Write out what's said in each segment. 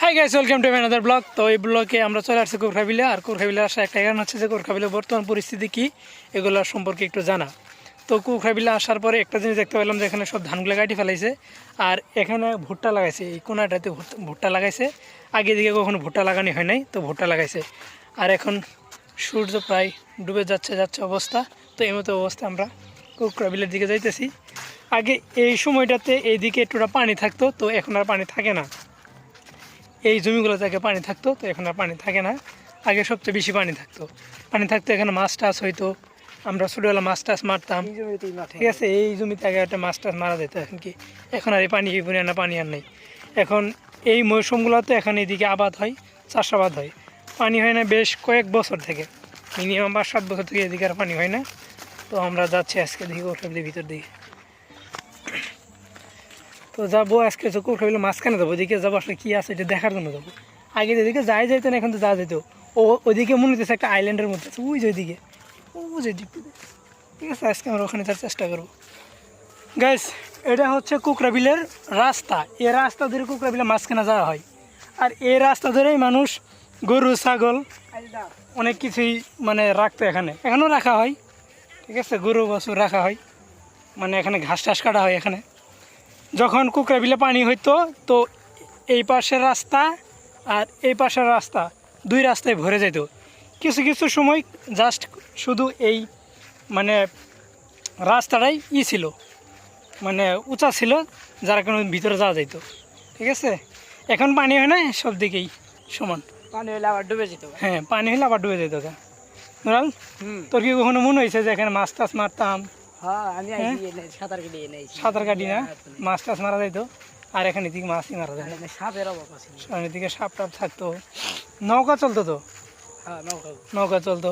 Hi guys welcome to another blog তো এই ব্লগে আমরা চলে আসছি কোরখাবিলে আর কোরখাবিলে আসা একটা কারণ হচ্ছে যে কোরখাবিলে বর্তমান পরিস্থিতি কি, এগুলো সম্পর্কে একটু জানা। তো কোরখাবিলে আসার পরে একটা জিনিস দেখতে পেলাম যে এখানে সব ধানগুলো কাটি ফেলাইছে। আর এখানে ভুট্টা লাগাইছে। এই কোনাটাতে ভুট্টা লাগাইছে। আগে দিকে কখনো ভুট্টা লাগানি হয় নাই, তো ভুট্টা লাগাইছে। আর এখন সূর্য প্রায় ডুবে যাচ্ছে যাচ্ছে অবস্থা। তো এই মতো অবস্থা আমরা কোকরাবিলের দিকে যাইতেছি। আগে এই সময়টাতে এইদিকে একটুটা পানি থাকতো, তো এখন আর পানি থাকে না। এই জমিগুলো থেকে পানি থাকতো তো এখন আর পানি থাকে না। আগে সবচেয়ে বেশি পানি থাকতো। পানি থাকতো এখানে মাছ টাছ হইতো। আমরা ছোটোবেলা মাছ টাছ মারতাম। ঠিক আছে এই জমিতে আগে একটা মাছ টাছ মারা যেত এখন কি? এখন আর এই পানি না পানি আর নেই। এখন এই মৌসুমগুলোতে এখন এদিকে আবাদ হয় চাষাবাদ হয়। পানি হয় না বেশ কয়েক বছর থেকে। মিনিমাম পাঁচ সাত বছর থেকে এদিকে আর পানি হয় না। তো আমরা যাচ্ছি আজকে দিকে ওঠাবলির ভিতর দিকে। তো যাব আজকে তো কোরখাবিলে মাঝখানে যাব ওদিকে যাব আসলে কী আছে এটা দেখার জন্য যাব। আগে যেদিকে যাই যাইতো না, এখন তো যা যেত ও ওইদিকে মনে হচ্ছে একটা আইল্যান্ডের মধ্যে আছে, ওই যে ওইদিকে। ও যে ঠিক আছে, আজকে আমরা ওখানে যাওয়ার চেষ্টা করব। গাইস এটা হচ্ছে কুকরাবিলের রাস্তা। এই রাস্তা ধরে কুকরাবিলের মাঝখানে যাওয়া হয়। আর এই রাস্তা ধরেই মানুষ গরু, ছাগল, অনেক কিছুই মানে রাখতো এখানে। এখানেও রাখা হয়। ঠিক আছে, গরু, বছর রাখা হয়। মানে এখানে ঘাস টাস কাটা হয় এখানে। যখন কুকরাবিলে পানি হইতো তো এই পাশের রাস্তা আর এই পাশের রাস্তা দুই রাস্তায় ভরে যেত কিছু কিছু সময় জাস্ট শুধু এই মানে রাস্তাটাই ই ছিল মানে উঁচা ছিল যার কারণে ভিতরে যাওয়া যাইতো। ঠিক আছে? এখন পানি হয় না সব দিকেই সমান। পানি হলে আবার ডুবে যেত। হ্যাঁ পানি হলে আবার ডুবে যেত নুরাল তোর কি কখনো মনে হয়েছে যে এখানে মাছ টাছ মারতাম? হ্যাঁ এনে সাঁতার কেটে এনে সাঁতার কাটি না? মাছ টাছ মারা যাইতো? আর এখানে দিকে মাছই মারা যায়। সাপের অভাব আছে। সামনের দিকে সাপ টাপ থাকতো। নৌকা চলতো তো? হ্যাঁ নৌকা চলতো।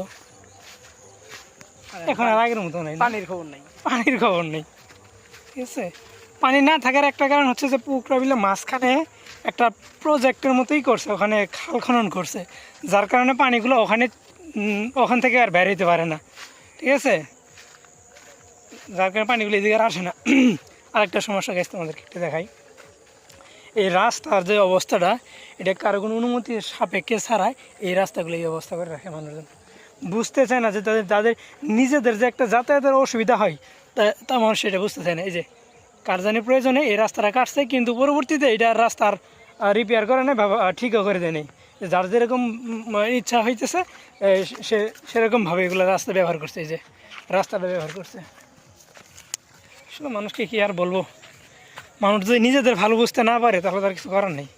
এখন আর আগের মতো নাই পানির খবর নাই। পানির খবর নেই। ঠিক আছে? পানি না থাকার একটা কারণ হচ্ছে যে পুকুরা বিলে মাঝখানে একটা প্রজেক্টের মতোই করছে। ওখানে খাল খনন করছে। যার কারণে পানিগুলো ওখানে ওখান থেকে আর বের হইতে পারে না। ঠিক আছে? যার কারণে পানিগুলো এদিকে আর আসে না। আরেকটা সমস্যা গেছে তোমাদেরকে একটু দেখাই। এই রাস্তার যে অবস্থাটা, এটা কারও কোনো অনুমতির সাপেক্ষে ছাড়াই এই রাস্তাগুলো এই অবস্থা করে রাখে মানুষজন। বুঝতে চায় না যে তাদের তাদের নিজেদের যে একটা যাতায়াতের অসুবিধা হয়, তা তা মানুষ সেটা বুঝতে চায় না। এই যে কারজানির প্রয়োজনে এই রাস্তাটা কাটছে, কিন্তু পরবর্তীতে এটা রাস্তার রিপেয়ার করে বা ঠিকও করে দেয় নেই। যার যেরকম ইচ্ছা হইতেছে সে সেরকমভাবে এগুলো রাস্তা ব্যবহার করছে, এই যে রাস্তাটা ব্যবহার করছে। আসলে মানুষকে কি আর বলব? মানুষ যদি নিজেদের ভালো বুঝতে না পারে, তাহলে তার কিছু করার নেই।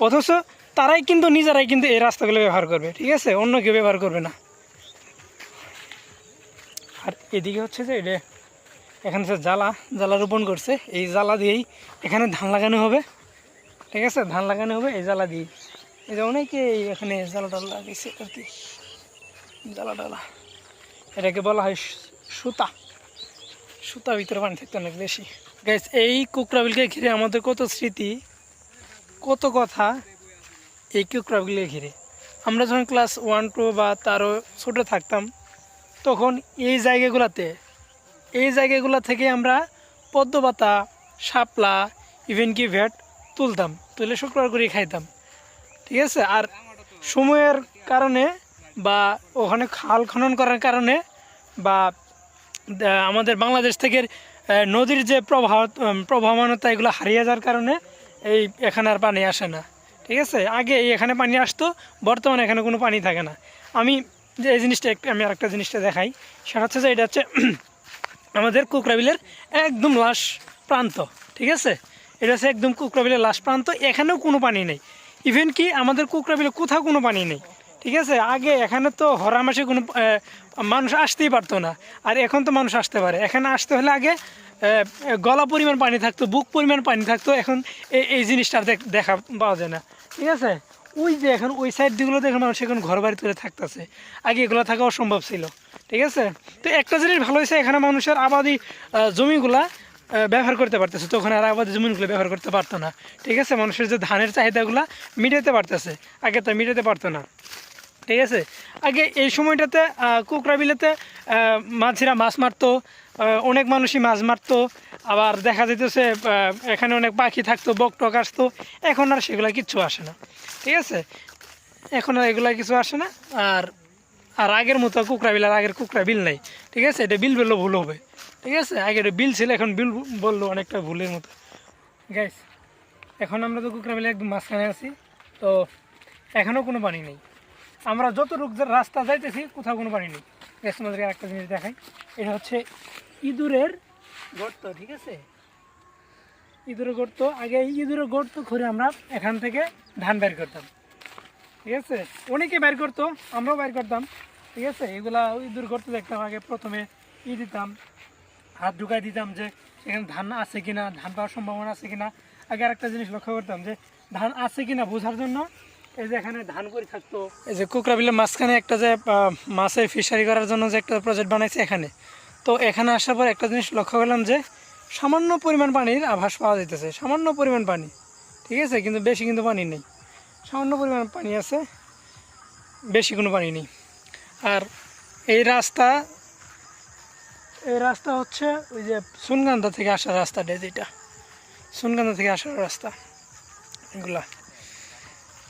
অথচ তারাই কিন্তু, নিজেরাই কিন্তু এই রাস্তাগুলো ব্যবহার করবে, ঠিক আছে? অন্য কেউ ব্যবহার করবে না। আর এদিকে হচ্ছে যে এটা এখানে যে জ্বালা জ্বালা রোপণ করছে, এই জ্বালা দিয়েই এখানে ধান লাগানো হবে। ঠিক আছে? ধান লাগানো হবে এই জ্বালা দিয়ে এই যে অনেকে এখানে জ্বালা টালা লাগিয়েছে আর কি। জ্বালা টালা। এটাকে বলা হয় সুতা। সুতা ভিতরে পানি থাকতে অনেক বেশি। গাইস এই কুকরাবিলকে ঘিরে আমাদের কত স্মৃতি, কত কথা এই কুকরাবিলকে ঘিরে। আমরা যখন ক্লাস ওয়ান টু বা তারও ছোটো থাকতাম, তখন এই জায়গাগুলোতে, এই জায়গাগুলো থেকে আমরা পদ্মপাতা, শাপলা ইভেন কি ভ্যাট তুলতাম, তুলে শুক্রবার করে খাইতাম। ঠিক আছে? আর সময়ের কারণে বা ওখানে খাল খনন করার কারণে বা আমাদের বাংলাদেশ থেকে নদীর যে প্রবাহ প্রবাহমানতা, এগুলো হারিয়ে যাওয়ার কারণে এই এখানে আর পানি আসে না। ঠিক আছে? আগে এখানে পানি আসতো, বর্তমানে এখানে কোনো পানি থাকে না। আমি যে এই জিনিসটা একটু, আমি আরেকটা জিনিসটা দেখাই। সেটা হচ্ছে যে এটা হচ্ছে আমাদের কুকরাবিলের একদম লাশ প্রান্ত। ঠিক আছে? এটা হচ্ছে একদম কুকরাবিলের লাশ প্রান্ত। এখানেও কোনো পানি নেই। ইভেন কি আমাদের কুকরাবিলে কোথাও কোনো পানি নেই। ঠিক আছে, আগে এখানে তো হরা মাসে কোনো মানুষ আসতেই পারতো না। আর এখন তো মানুষ আসতে পারে। এখানে আসতে হলে আগে গলা পরিমাণ পানি থাকতো, বুক পরিমাণ পানি থাকতো। এখন এই জিনিসটা দেখা পাওয়া যায় না। ঠিক আছে? ওই যে এখন ওই সাইড দিকগুলো দেখে মানুষ এখন ঘর বাড়ি তুলে থাকতেছে। আগে এগুলো থাকা অসম্ভব ছিল। ঠিক আছে? তো একটা জিনিস ভালো হয়েছে, এখানে মানুষের আবাদি জমিগুলা ব্যবহার করতে পারতেছে। তখন আর আবাদি জমিগুলো ব্যবহার করতে পারতো না। ঠিক আছে? মানুষের যে ধানের চাহিদাগুলো মিটাতে পারতেছে। আগে তো মিটাতে পারতো না। ঠিক আছে? আগে এই সময়টাতে কুকরা বিলেতে মাঝিরা মাছ মারতো অনেক মানুষই মাছ মারতো, আবার দেখা যেতেছে এখানে অনেক পাখি থাকতো, বক টক আসতো, এখন আর সেগুলো কিচ্ছু আসে না। ঠিক আছে? এখন আর এগুলা কিছু আসে না, আর আর আগের মতো কুকরা বিল আর আগের কুকরা বিল নাই। ঠিক আছে? এটা বিল বললেও ভুল হবে। ঠিক আছে? আগে এটা বিল ছিল, এখন বিল বলল অনেকটা ভুলের মতো। গাইস এখন আমরা তো কুকরা বিলে একদম মাঝখানে আছি, তো এখনও কোনো পানি নেই। আমরা যত রূপ রাস্তা যাইতেছি, কোথাও কোনো পানি নেই। তোমাদেরকে একটা জিনিস দেখাই। এটা হচ্ছে ইঁদুরের গর্ত, ঠিক আছে? ইঁদুরের গর্ত, আগে ইঁদুরের গর্ত করে আমরা এখান থেকে ধান বের করতাম। ঠিক আছে? অনেকে বের করতো, আমরাও বের করতাম। ঠিক আছে? এগুলা ইঁদুর গর্ত দেখতাম, আগে প্রথমে ই দিতাম, হাত ঢুকাই দিতাম যে এখানে ধান আছে কিনা, ধান পাওয়ার সম্ভাবনা আছে কিনা। আগে আরেকটা জিনিস লক্ষ্য করতাম যে ধান আছে কিনা বোঝার জন্য এই যে এখানে ধান করে থাকতো। এই যে মাঝখানে একটা যে মাছের ফিশারি করার জন্য যে একটা প্রজেক্ট বানাইছে এখানে। তো এখানে আসার পর একটা জিনিস লক্ষ্য করলাম যে, সামান্য পরিমাণ পানির আভাস পাওয়া যাইতেছে। সামান্য পরিমাণ পানি, ঠিক আছে? কিন্তু বেশি কিন্তু পানি নেই। সামান্য পরিমাণ পানি আছে, বেশি কোনো পানি নেই। আর এই রাস্তা এই রাস্তা হচ্ছে ওই যে সুনগান্ধা থেকে আসার রাস্তাটা, যেটা। সুনগান্ধা থেকে আসার রাস্তা, এগুলা।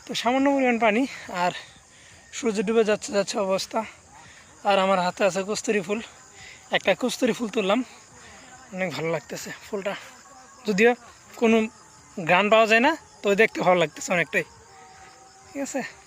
তো সামান্য পরিমাণ পানি, আর সূর্য ডুবে যাচ্ছে যাচ্ছে অবস্থা। আর আমার হাতে আছে কস্তুরি ফুল। একটা কস্তুরি ফুল তুললাম। অনেক ভালো লাগতেছে ফুলটা। যদিও কোনো গান পাওয়া যায় না, তো দেখতে ভালো লাগতেছে অনেকটাই। ঠিক আছে?